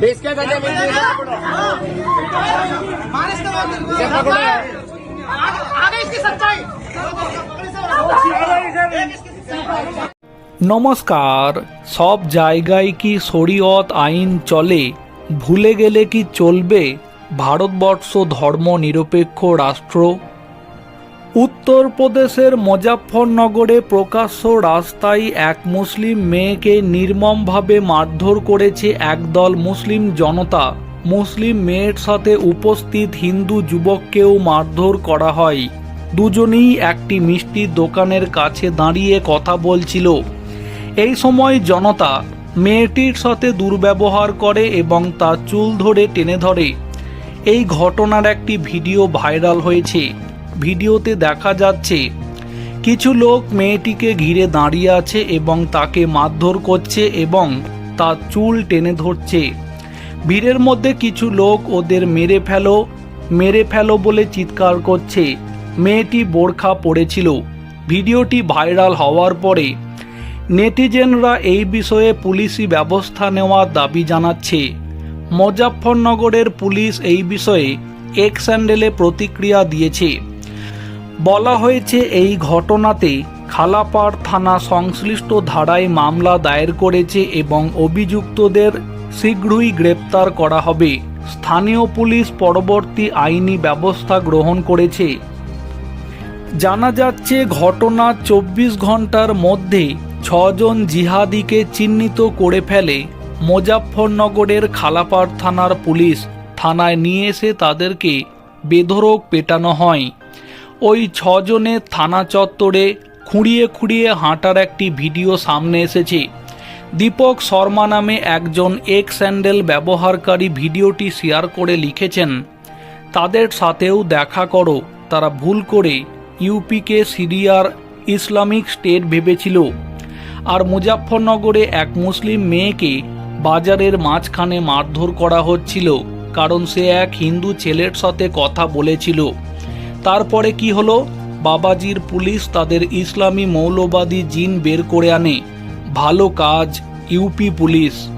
Biscuit అంటే নমস্কার সব জায়গায় কি শরীয়ত আইন চলে ভুলে গেলে কি চলবে ভারতবর্ষ ধর্ম নিরপেক্ষ রাষ্ট্র উত্তরপ্রদেশের মুজাফফরনগরে প্রকাশ্য রাস্তায় এক মুসলিম মেয়েকে নির্মমভাবে মারধর করেছে একদল মুসলিম জনতা। মুসলিম মেয়ের সাথে উপস্থিত হিন্দু যুবককেও মারধর করা হয়। দুজনেই একটি মিষ্টির দোকানের কাছে দাঁড়িয়ে কথা বলছিল। এই সময় জনতা মেয়েটির সাথে দুর্ব্যবহার করে এবং তার চুল ধরে টেনে ধরে। এই ঘটনার একটি ভিডিও ভাইরাল হয়েছে। ভিডিওতে দেখা যাচ্ছে, কিছু লোক মেয়েটিকে ঘিরে দাঁড়িয়ে আছে এবং তাকে মারধর করছে এবং তার চুল টেনে ধরছে। ভিড়ের মধ্যে কিছু লোক ওদের মেরে ফেলো মেরে ফেলো বলে চিৎকার করছে। মেয়েটি বোরখা পড়েছিল ভিডিওটি ভাইরাল হওয়ার পরে নেটিজেনরা এই বিষয়ে পুলিশি ব্যবস্থা নেওয়ার দাবি জানাচ্ছে। মুজাফফরনগরের পুলিশ এই বিষয়ে এক স্যান্ডেলে প্রতিক্রিয়া দিয়েছে। বলা হয়েছে এই ঘটনাতে খালাপাড় থানা সংশ্লিষ্ট ধারায় মামলা দায়ের করেছে এবং অভিযুক্তদের শীঘ্রই গ্রেপ্তার করা হবে। স্থানীয় পুলিশ পরবর্তী আইনি ব্যবস্থা গ্রহণ করেছে। জানা যাচ্ছে, ঘটনা চব্বিশ ঘণ্টার মধ্যে ছজন জিহাদিকে চিহ্নিত করে ফেলে মুজাফফরনগরের খালাপাড় থানার পুলিশ থানায় নিয়ে এসে তাদেরকে বেধরক পেটানো হয়। ওই ছজনের থানা চত্বরে খুঁড়িয়ে খুঁড়িয়ে হাঁটার একটি ভিডিও সামনে এসেছে। দীপক শর্মা নামে একজন এক স্যান্ডেল ব্যবহারকারী ভিডিওটি শেয়ার করে লিখেছেন, তাদের সাথেও দেখা করো, তারা ভুল করে ইউপিকে সিরিয়ার ইসলামিক স্টেট ভেবেছিল। আর মুজাফফরনগরে এক মুসলিম মেয়েকে বাজারের মাঝখানে মারধর করা হচ্ছিল, কারণ সে এক হিন্দু ছেলের সাথে কথা বলেছিল। তারপরে কি হলো? বাবাজির পুলিশ তাদের ইসলামী মৌলবাদী জিন বের করে আনে। ভালো কাজ, ইউপি পুলিশ।